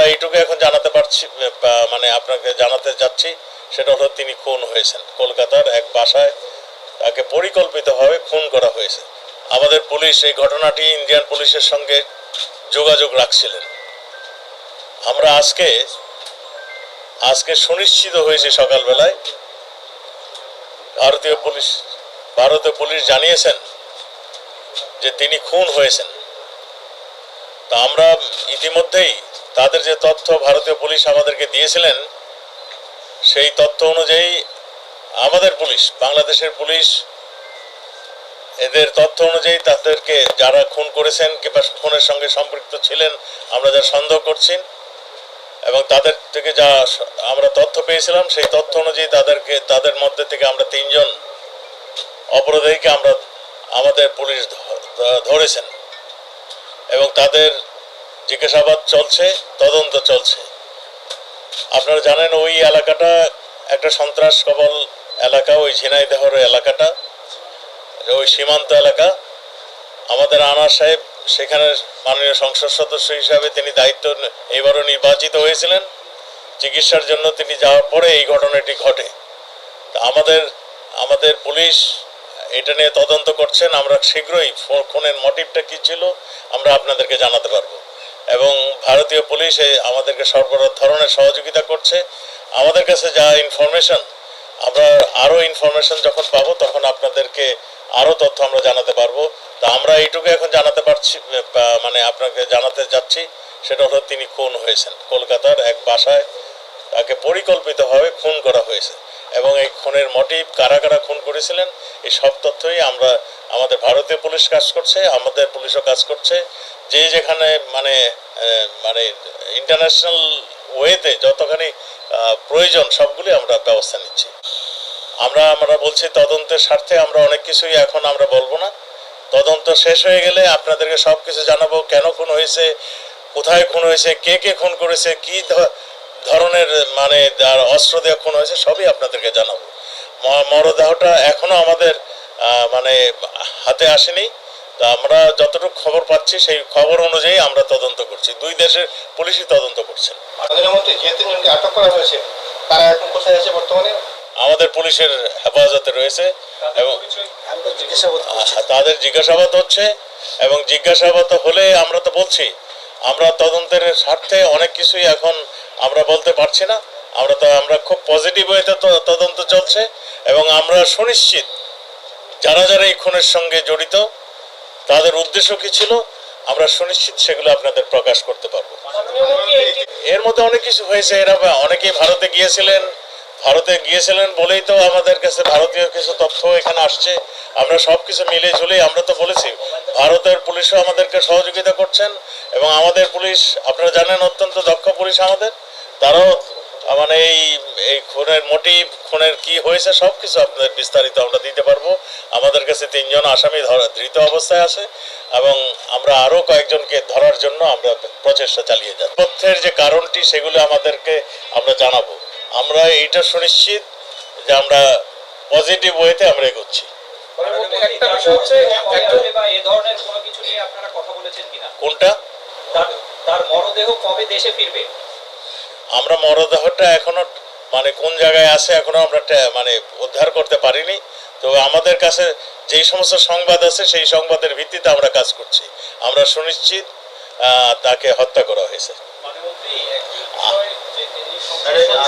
আমরা এইটুকু এখন জানাতে পারছি মানে আপনাকে জানাতে যাচ্ছি সেটা হলো তিনি খুন হয়েছেন। কলকাতার এক বাসায় তাকে পরিকল্পিতভাবে খুন করা হয়েছে। আমাদের পুলিশ এই ঘটনাটি ইন্ডিয়ান পুলিশের সঙ্গে যোগাযোগ রাখছিলেন। আমরা আজকে আজকে সুনিশ্চিত হয়েছে সকালবেলায়, ভারতীয় পুলিশ ভারতীয় পুলিশ জানিয়েছেন যে তিনি খুন হয়েছেন। তা আমরা ইতিমধ্যেই তাদের যে তথ্য ভারতীয় পুলিশ আমাদেরকে দিয়েছিলেন, সেই তথ্য অনুযায়ী আমাদের পুলিশ, বাংলাদেশের পুলিশ, এদের তথ্য অনুযায়ী তাদেরকে যারা খুন করেছেন কিংবা খুনের সঙ্গে সম্পৃক্ত ছিলেন, আমরা যা সন্দেহ করছি এবং তাদের থেকে যা আমরা তথ্য পেয়েছিলাম, সেই তথ্য অনুযায়ী তাদেরকে, তাদের মধ্যে থেকে আমরা তিনজন অপরাধীকে আমরা, আমাদের পুলিশ ধরেছেন এবং তাদের জিজ্ঞাসাবাদ চলছে, তদন্ত চলছে। আপনারা জানেন ওই এলাকাটা একটা সন্ত্রাস কবল এলাকা, ওই ঝিনাইদহর এলাকাটা, ওই সীমান্ত এলাকা। আমাদের আনার সাহেব সেখানে মাননীয় সংসদ সদস্য হিসাবে তিনি দায়িত্ব এবারও নির্বাচিত হয়েছিলেন। চিকিৎসার জন্য তিনি যাওয়ার পরে এই ঘটনাটি ঘটে। তা আমাদের আমাদের পুলিশ এটা নিয়ে তদন্ত করছেন। আমরা শীঘ্রই ফো- খুনের মোটিভটা কী ছিল, আমরা আপনাদেরকে জানাতে পারব। এবং ভারতীয় পুলিশ আমাদেরকে সর্ব ধরনের সহযোগিতা করছে। আমাদের কাছে যা ইনফরমেশন আমরা আরও ইনফরমেশন যখন পাবো, তখন আপনাদেরকে আরও তথ্য আমরা জানাতে পারব। তা আমরা এইটুকু এখন জানাতে পারছি মানে আপনাকে জানাতে যাচ্ছি, সেটা হলো তিনি খুন হয়েছেন। কলকাতার এক বাসায় তাকে পরিকল্পিতভাবে খুন করা হয়েছে এবং এই খুনের মোটিভ কারা কারা খুন করেছিলেন, এই সব তথ্যই আমরা আমাদের ভারতীয় পুলিশ কাজ করছে, আমাদের পুলিশও কাজ করছে। যে যেখানে মানে মানে ইন্টারন্যাশনাল ওয়েতে যতখানি প্রয়োজন সবগুলি আমরা ব্যবস্থা নিচ্ছি। আমরা আমরা বলছি তদন্তের স্বার্থে আমরা অনেক কিছুই এখন আমরা বলব না। তদন্ত শেষ হয়ে গেলে আপনাদেরকে সব কিছু জানাব কেন খুন হয়েছে, কোথায় খুন হয়েছে, কে কে খুন করেছে, কি ধরনের মানে অস্ত্র দিয়ে খুন হয়েছে, সবই আপনাদেরকে জানাব। মরদেহটা এখনও আমাদের মানে হাতে আসেনি। তা আমরা যতটুকু খবর পাচ্ছি সেই খবর অনুযায়ী আমরা তদন্ত করছি। দুই দেশের পুলিশই তদন্ত করছেন তাদের যে তিনজনকে আটক করা হয়েছে তারা এখন কোথায় আছে বর্তমানে? আমাদের পুলিশের হেফাজতে রয়েছে এবং তাদের জিজ্ঞাসাবাদ হচ্ছে এবং জিজ্ঞাসাবাদ হলে আমরা তো বলছি আমরা তদন্তের স্বার্থে অনেক কিছুই এখন আমরা বলতে পারছি না। আমরা তো আমরা খুব পজিটিভ ওয়েতে তো- তদন্ত চলছে এবং আমরা সুনিশ্চিত যারা যারা এই খুনের সঙ্গে জড়িত, তাদের উদ্দেশ্য কি ছিল? আমরা সুনিশ্চিত সেগুলো আপনাদের প্রকাশ করতে পারব। এর মধ্যে অনেক কিছু হয়েছে। এরা অনেকেই ভারতে গিয়েছিলেন। ভারতে গিয়েছিলেন বলেই তো আমাদের কাছে ভারতীয় কিছু তথ্য এখানে আসছে। আমরা সব কিছু মিলে ঝুলে আমরা তো বলেছি, ভারতের পুলিশও আমাদেরকে সহযোগিতা করছেন এবং আমাদের পুলিশ, আপনারা জানেন, অত্যন্ত দক্ষ পুলিশ আমাদের। তারাও মানে এই এই খুনের মোটিভ খুনের কি হয়েছে সব কিছু আপনাদের বিস্তারিত আমরা দিতে পারব। আমাদের কাছে তিনজন আসামি ধরা ধৃত অবস্থায় আছে এবং আমরা আরও কয়েকজনকে ধরার জন্য আমরা প্রচেষ্টা চালিয়ে যাব তথ্যের যে কারণটি সেগুলো আমাদেরকে আমরা জানাব। আমরা এইটা সুনিশ্চিত যে আমরা পজিটিভ ওয়েতে আমরা এগোচ্ছি। একটা বিষয় হচ্ছে একজন বা এ ধরনের কোনো কিছু নিয়ে আপনারা কথা বলেছেন কিনা? কোনটা? তার তার মরদেহ কবে দেশে ফিরবে? আমরা মরদেহটা এখনও মানে কোন জায়গায় আছে এখনও আমরা মানে উদ্ধার করতে পারিনি। তো আমাদের কাছে যেই সমস্ত সংবাদ আছে সেই সংবাদের ভিত্তিতে আমরা কাজ করছি। আমরা সুনিশ্চিত তাকে হত্যা করা হয়েছে। কিনা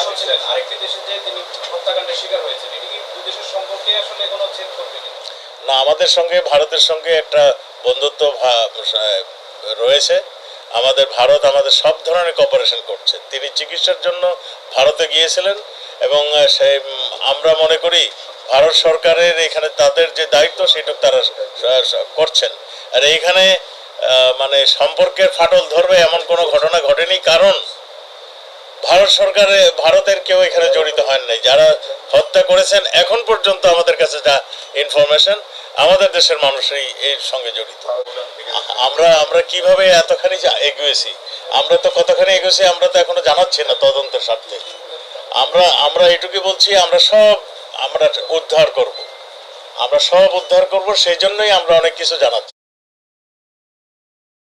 না আমাদের সঙ্গে ভারতের সঙ্গে একটা বন্ধুত্ব ভা- রয়েছে। আমাদের ভারত আমাদের সব ধরনের কপারেশন করছে। তিনি চিকিৎসার জন্য ভারতে গিয়েছিলেন এবং সে আমরা মনে করি ভারত সরকারের এখানে তাদের যে দায়িত্ব সেটা তারা করছেন। আর এইখানে মানে সম্পর্কের ফাটল ধরবে এমন কোনো ঘটনা। ভারত সরকারে ভারতের কেউ এখানে জড়িত হন নাই। যারা হত্যা করেছেন, এখন পর্যন্ত আমাদের কাছে যা ইনফরমেশন আমাদের দেশের মানুষই এর সঙ্গে জড়িত। আমরা আমরা কীভাবে এতখানি এগিয়েছি? আমরা তো কতখানি এগিয়েছি, আমরা তো এখনও জানাচ্ছি না তদন্তের স্বার্থে। আমরা আমরা এটুকু বলছি, আমরা সব, আমরা উদ্ধার করব। আমরা সব উদ্ধার করব, সেই জন্যই আমরা অনেক কিছু জানাচ্ছি।